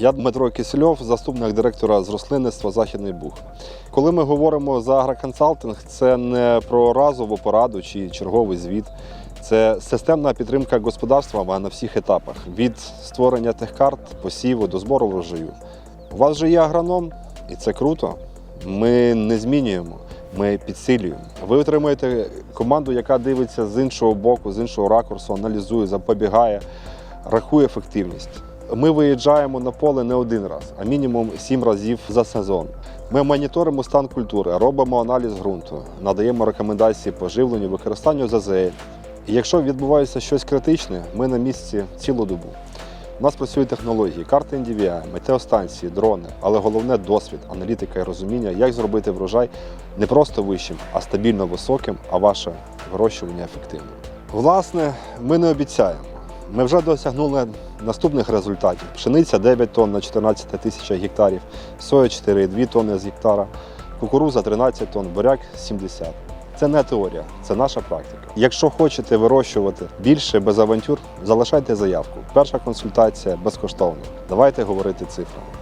Я Дмитро Кисельов, заступник директора з рослинництва Західний Буг. Коли ми говоримо за агроконсалтинг, це не про разову пораду чи черговий звіт. Це системна підтримка господарства на всіх етапах від створення тих карт, посіву до збору врожаю. У вас же є агроном, і це круто. Ми не змінюємо, ми підсилюємо. Ви отримуєте команду, яка дивиться з іншого боку, з іншого ракурсу, аналізує, запобігає, рахує ефективність. Ми виїжджаємо на поле не один раз, а мінімум сім разів за сезон. Ми моніторимо стан культури, робимо аналіз ґрунту, надаємо рекомендації по живленню, використанню ЗЗЛ. І якщо відбувається щось критичне, ми на місці цілу добу. У нас працюють технології, карти NDVI, метеостанції, дрони, але головне досвід, аналітика і розуміння, як зробити врожай не просто вищим, а стабільно високим, а ваше вирощування ефективним. Власне, ми не обіцяємо. Ми вже досягнули наступних результатів: пшениця 9 тонн на 14 тисяч гектарів, соя 4,2 тонни з гектара, кукуруза 13 тонн, буряк 70. Це не теорія, це наша практика. Якщо хочете вирощувати більше без авантюр, залишайте заявку. Перша консультація безкоштовна. Давайте говорити цифрами.